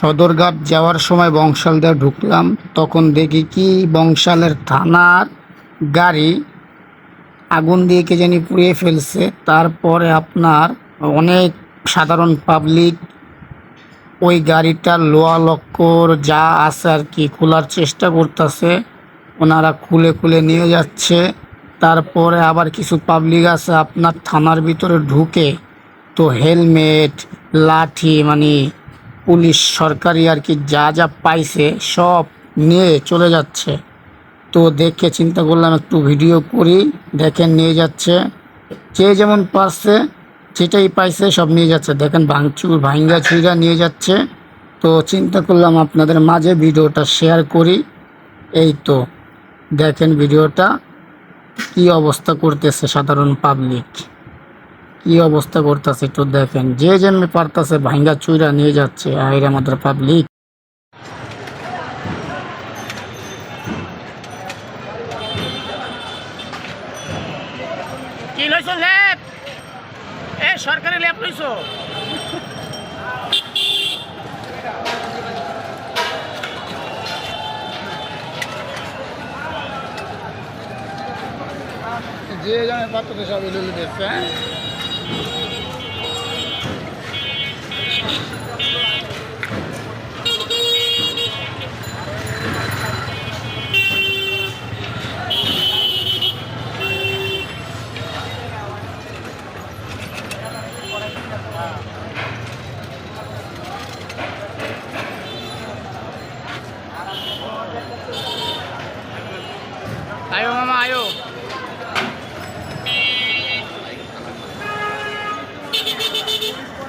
সদরঘাট যাওয়ার সময় বংশাল দিয়ে ঢুকলাম, তখন দেখি কি বংশালের থানার গাড়ি আগুন দিয়ে কে জানি পুড়িয়ে ফেলছে। তারপরে আপনার অনেক সাধারণ পাবলিক ওই গাড়িটার লোয়া লক্কর যা আছে আর কি খোলার চেষ্টা করতেছে, ওনারা খুলে খুলে নিয়ে যাচ্ছে। তারপরে আবার কিছু পাবলিক আছে আপনার থানার ভিতরে ঢুকে, তো হেলমেট, লাঠি মানে পুলিশ, সরকারি আর কি যা যা পাইছে সব নিয়ে চলে যাচ্ছে। তো দেখে চিন্তা করলাম, একটু ভিডিও করি দেখেন নিয়ে যাচ্ছে। যে যেমন পারছে, যেটাই পাইছে সব নিয়ে যাচ্ছে। দেখেন, ভাঙচুর ভাঙ্গা চুইরা নিয়ে যাচ্ছে। তো চিন্তা করলাম আপনাদের মাঝে ভিডিওটা শেয়ার করি। এই তো, দেখেন ভিডিওটা কি অবস্থা করতেছে সাধারণ পাবলিক। কি অবস্থা করতেছে একটু দেখেন। যে যেমনি পারতাছে ভাঙ্গা চুইরা নিয়ে যাচ্ছে আইর আমাদের পাবলিক কি লইছো ল্যাব? এ সরকারি ল্যাব লইছো? যে জানে পারতেছে সব এলো দিচ্ছে হ্যাঁ? Ayo mama ayo. Thank.